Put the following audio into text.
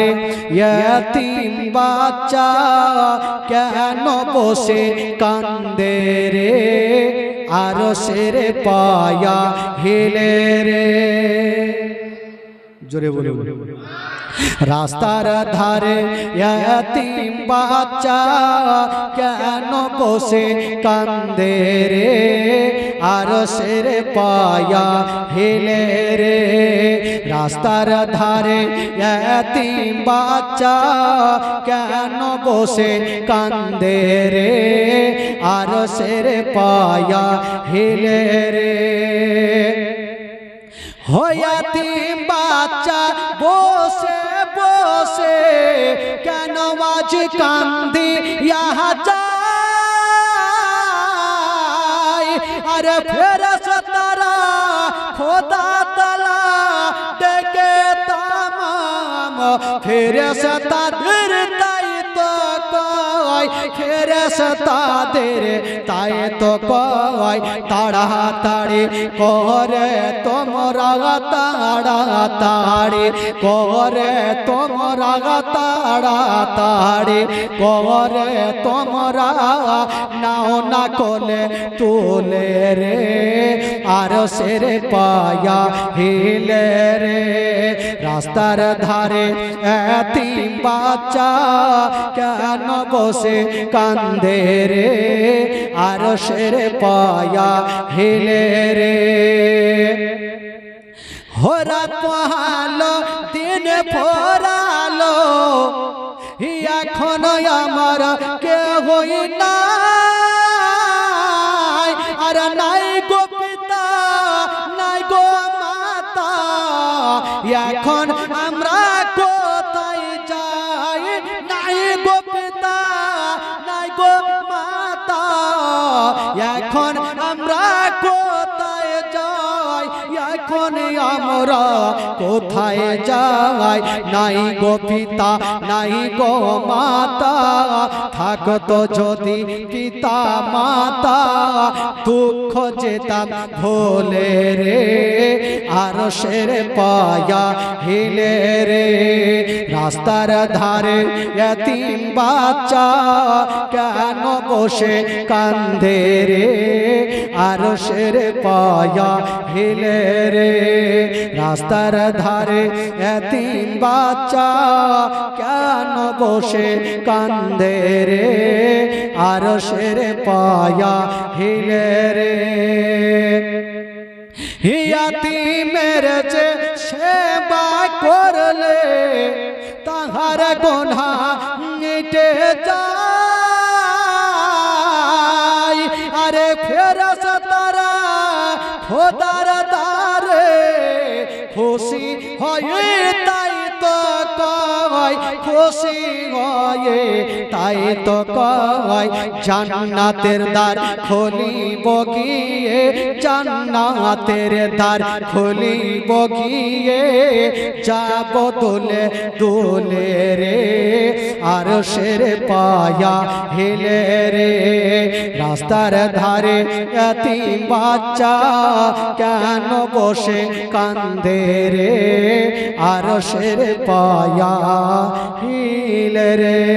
ধারে ইয়াতিম বাচ্চা, কেন বসে কান্দে রে? আর সেরে পায়া হেলে রে। জোরে বলে রাস্তার ধারে ইয়াতিম বাচ্চা, কেন বসে কান্দে রে? আর সেরে পায়া হেলে রে। রাস্তার ধারে ইয়াতিম বাচ্চা কেন বসে কান্দে রে আর সেরে পায়া হেলে রে হয়াতি বাচ্চা বসে বসে কেন আজ কান্দি ইহা যায় আরে ফের তারা খোদা তামাম ফের তাদের তাই তো কয় ফের তাদের, তাই তো কয়, তাড়াতাড়ি করে তোমরা তাড়াতাড়ি করে তোমরা তাড়াতাড়ি করে তোমরা নাও না কোলে তুলে রে, আর সেরে পায়া হিলে রে। রাস্তার ধারে এতিম বাচ্চা কেন বসে কান্দে রে আর সেরে পায়া হিলে রে। হরাত পোহালো, দিন ফোরালো এখন আমার কে হই আর নাই গো পিতা, নাই গো মাতা, এখন এখন আমরা কোথায় যাই? এখন আমরা কোথায় যাই? নাই গো পিতা, নাই গো মাতা। থাকতো যদি পিতা মাতা, দুঃখ যেতাম ভোলে রে। আর সের পায়া হিলে রে। রাস্তার ধারে এতিম বাচ্চা কেন বসে কান্দে রে? আর সের পায়া হিলে রে। রাস্তার ধারে এতিম বাচ্চা কেন বসে কান্দে রে? আর সের পায়া হিলে রে। হিয়াতি মেরে যে গোনা মিটে যায়। আরে ফেরস তারা খোদার দারে খুশি হয় তাই তো কয় খুশি হয়ে, তাই তো কয়, জান্নাতের দ্বার খুলিব গিয়ে, জান্নাতের দ্বার খুলিব গিয়ে, যাব দোলে দোলে রে আর সের পায়া হেলে রে, রাস্তার ধারে এতিম বাচ্চা কেন বসে কান্দে রে আর সের পায়া হিলে রে